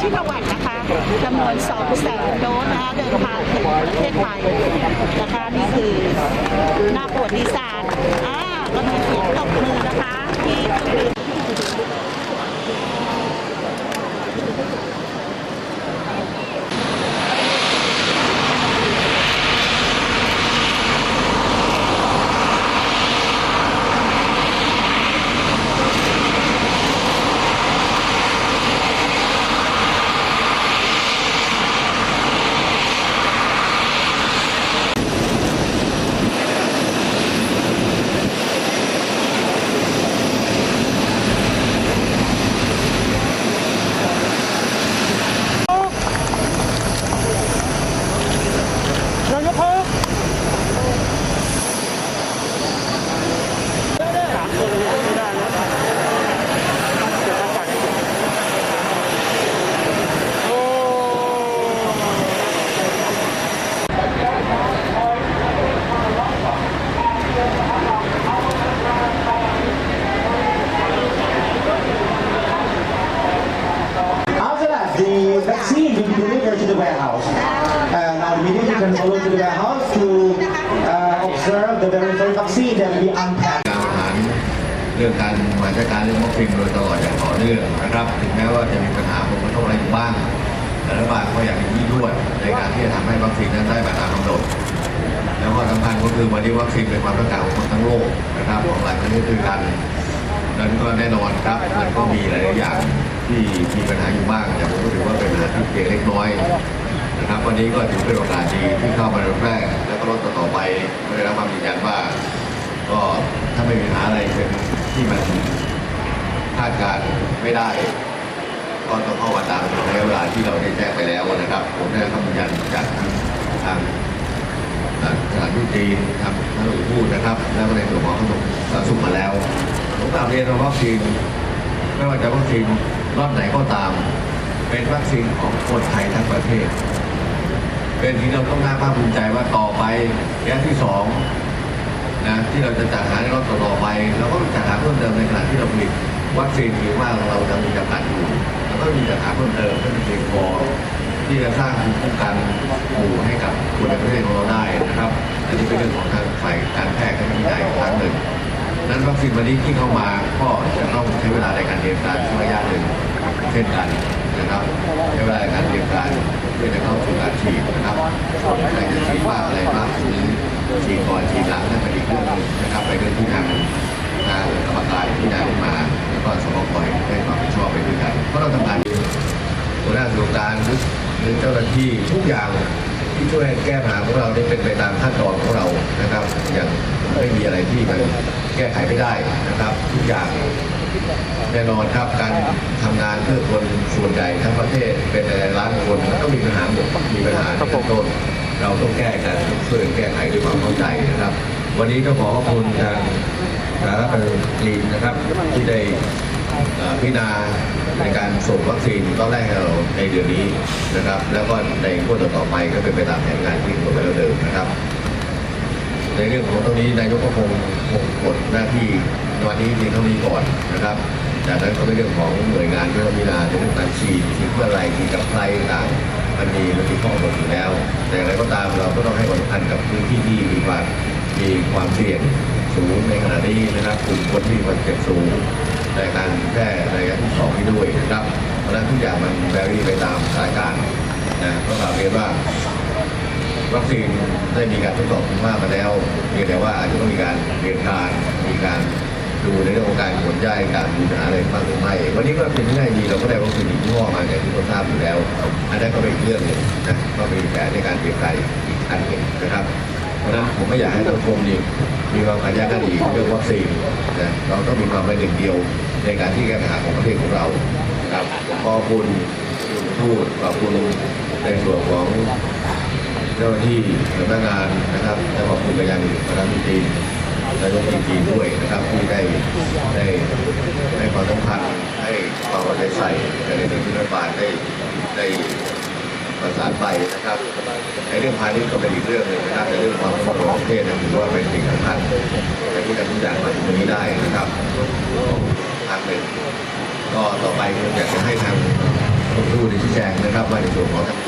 ชิคาวันนะคะจำนวน2แสนโดสนะคะเดินทางถึงประเทศไทยนะคะนี่คือหน้าปวดดีซานอ่าก็มีเสียงตบมือ warehouse. And now immediately you can follow to the warehouse to uh, observe the very vaccine that we unpacked. การบริหารเรื่องการมาจัดการเรื่องวัคซีนโดยตลอดอย่างต่อเนื่องนะครับถึงแม้ว่าจะมีปัญหาผลกระทบอะไรอยู่บ้างแต่รัฐบาลก็อยากมีที่รวดในการที่จะทำให้วัคซีนนั้นได้มาตามกำหนดแล้วก็สำคัญก็คือวันนี้วัคซีนเป็นความต้องการของคนทั้งโลกนะครับของหลายประเทศด้วยกันนั้นก็แน่นอนครับมันก็มีหลายอย่างที่มีปัญหาอยู่บ้างแต่ผมก็ถือว่าเป็นปัญหาที่เล็กน้อย นะครับวันนี้ก็ถือเป็นโอกาสดีที่เข้ามาในแรกแล้วก็รอบต่อไปก็ได้รับความยืนยันว่า ก็ถ้าไม่มีปัญหาอะไรเป็นที่มันคาดการณ์ไม่ได้ ก็ต้องเข้ามาตามระยะเวลาที่เราได้แจ้งไปแล้วนะครับ ผมได้รับคำยืนยันจากทางทางสถานทูตจีนทางท่านอุทูตนะครับ แล้วก็ในส่วนของขนมสาธารณสุขมาแล้วผมกลับเรียนว่าวัคซีนไม่ว่าจะวัคซีนรอบไหนก็ตาม เป็นวัคซีนของคนไทยทั้งประเทศ เป็นที่เราต้องน่าภาคภูมิใจว่าต่อไประยะที่สองนะที่เราจะจัดหาในรอบต่อไปเราก็จัดหาเพิ่มเติมในขณะที่เราผลิตวัคซีนหรือว่าเราจะมีจำกัดอยู่เราก็มีจัดหาเพิ่มเติมเพื่อเพียงพอที่จะสร้างภูมิคุ้มกันหมู่ให้กับคนในประเทศของเราได้นะครับอันนี้เป็นเรื่องของทางฝ่ายการแพทย์และวิจัยครั้งหนึ่งนั้นวัคซีนวันนี้ที่เข้ามาก็จะต้องใช้เวลาในการเตรียมการช่วงระยะหนึ่งเช่นกันนะครับใช้เวลา รือหรือเจ้าหน้าที่ทุกอย่างที่ช่วยแก้ปัญหาของเราได้เป็นไปตามขั้นตอนของเรานะครับ อย่างไม่มีอะไรที่มันแก้ไขไม่ได้นะครับ ทุกอย่างแน่นอนครับการทำงานเพื่อคนส่วนใหญ่ทั้งประเทศเป็นหลายๆล้านคนมันก็มีปัญหาหมดมีปัญหาในขั้นต้นเราต้องแก้กันช่วยกันแก้ไขด้วยความเข้าใจนะครับ วันนี้ก็ขอขอบคุณทาง สารณสุขนะครับที่ได้พิจารณาในการส่งวัคซีนรอบแรกให้เราในเดือนนี้นะครับ แล้วก็ในงวดต่อไปก็เป็นไปตามแผนงานที่กำหนดไว้แล้วเดิมนะครับ ในเรื่องของตรงนี้นายกก็คงคงกดหน้าที่วันนี้เพียงเท่านี้ก่อนนะครับจากนั้นก็เป็นเรื่องของหน่วยงานที่เรามีนาในเรื่องการฉีดฉีดเพื่ออะไรฉีดกับใครต่างมันมีมันมีข้อกำหนดอยู่แล้ว แต่อย่างไรก็ตามเราก็ต้องให้ความสำคัญกับพื้นที่ที่มีความมีความเสี่ยง สูงในขณะนี้นะครับกลุ่มคนที่มีความเสี่ยงสูงในการแพร่ระยะที่สองนี้ด้วยนะครับ เพราะฉะนั้นทุกอย่างมันแวรี่ไปตามสถานการณ์นะก็กล่าวเรียนว่าวัคซีนได้มีการทดสอบคุณภาพมาแล้วเพียงแต่ว่าอาจจะต้องมีการเรียนการมีการดูในเรื่องของการขนย้ายการมีปัญหาอะไรบ้างหรือไม่ วันนี้ก็เป็นที่ได้ดีเราก็ได้วัคซีนอีกยี่ห้อมาอย่างที่เราทราบอยู่แล้ว อันนั้นก็เป็นเรื่องหนึ่งนะก็เป็นแผนในการเตรียมการอีกอันหนึ่งนะครับ ราะฉะนั้นผมไม่อยากให้สังคมนี่มีความขัดแย้งกันอีกเรื่องวัคซีนนะเราต้องมีความเป็นหนึ่งเดียวในการที่แก้ปัญหาของประเทศของเราครับขอบคุณทูตขอบคุณในส่วนของเจ้าหน้าที่สำนักงานนะครับและขอบคุณไปยังคณะมิตรีและยกทีจีนด้วยนะครับที่ได้ได้ให้ความสำคัญให้ความเอาใจใส่ในสิ่งที่รัฐบาลได้ได้ ประสานไปนะครับในเรื่องพาณิชย์ก็เป็นอีกเรื่องหนึ่งนะครับในเรื่องความสงบของประเทศนะถือว่าเป็นสิ่งสำคัญในที่จะทุกอย่างมาถึงตรงนี้ได้นะครับทางหนึ่งก็ต่อไปผมอยากจะให้ทางผู้ที่ชี้แจงนะครับว่าในส่วนของ